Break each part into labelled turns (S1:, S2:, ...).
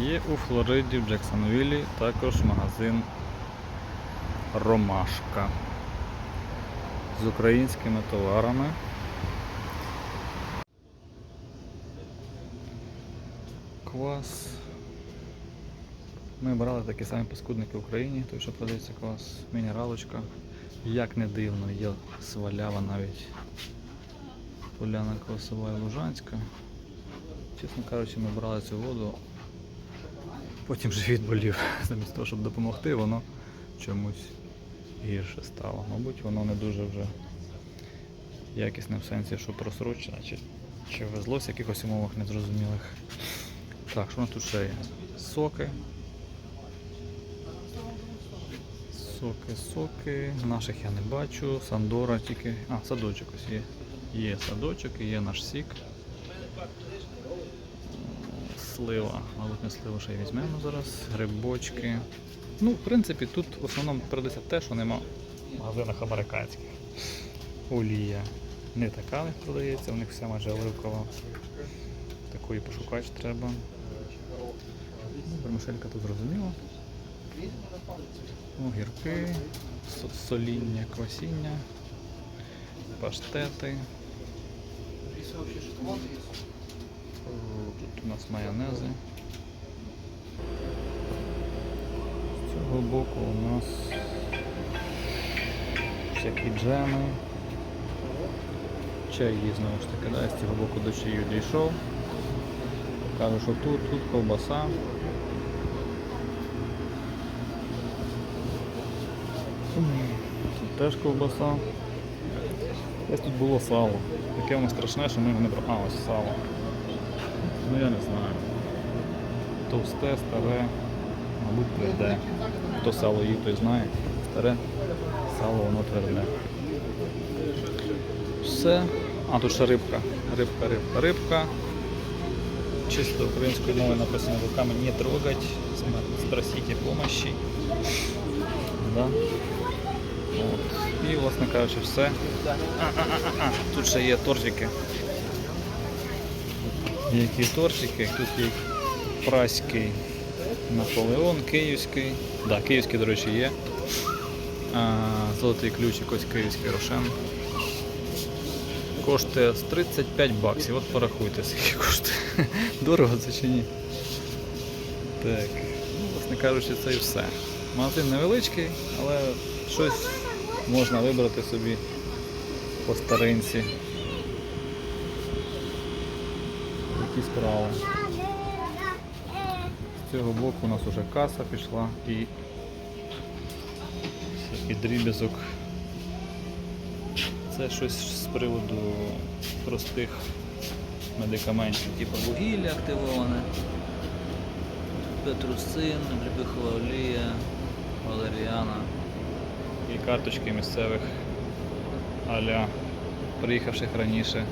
S1: Є у Флориді в Джексонвіллі також магазин Ромашка з українськими товарами. Квас. Ми брали такі самі паскудники в Україні, той, що продається квас, мінералочка. Як не дивно, є свалява навіть поляна квасова і лужанська. Чесно кажучи, ми брали цю воду, потім живіт болів. Замість того, щоб допомогти, воно чомусь гірше стало. Мабуть, воно не дуже вже якісне в сенсі, що просрочене, чи, чи везлось в якихось умовах незрозумілих. Так, що у нас тут ще є? Соки. Соки, соки. Наших я не бачу. Сандора тільки. А, садочок ось є. Є садочок і є наш сік. Слива. Мабуть, не сливу ще й візьмемо зараз. Грибочки. Ну, в принципі, тут в основному продається те, що нема в магазинах американських. Олія. Не така в них продається, у них вся майже оливкова. Такої пошукати треба. Ну, Вермишелька тут зрозуміло. Огірки, соління, квасіння, паштети. Тут у нас майонези. З цього боку у нас всякі джеми. Чай є знову ж таки, да, з цього боку до чаю дійшов. Кажу, що тут, тут ковбаса. Тут теж ковбаса. Десь тут було сало. Таке воно страшне, що ми його не ось сало. Ну я не знаю. Товсте, старе, мабуть, тверде. Хто сало їв, той знає. Старе сало воно тверде. Все. А, тут ще рибка. Рибка, рибка, рибка. Чисто українською мовою написано руками не трогать. Спросите помощи. Да? От. І, власне кажучи, все. А-а-а-а. Тут ще є тортики. Які тортики? Тут є праський Наполеон, київський. Да, київський, до речі, є. А, золотий ключик, ось київський рошен. Коштує 35 баксів. От порахуйте, скільки коштує. Дорого це чи ні? Так, ну, власне кажучи, це і все. Магазин невеличкий, але щось можна вибрати собі по старинці. Які справи. З цього боку у нас вже каса пішла і всякий дріб'язок. Це щось з приводу простих медикаментів, типу вугілля активоване, петрусин, грибихова олія, валеріана і карточки місцевих аля приїхавших раніше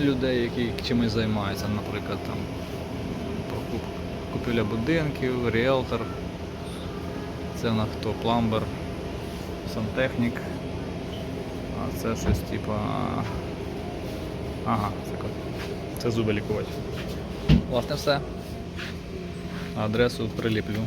S1: людей, які чимось займаються, наприклад, там купівля будинків, ріелтор. Це на хто пламбер, сантехнік. А це щось типа. Ага, це, це зуби лікувати. Власне все. Адресу приліплю.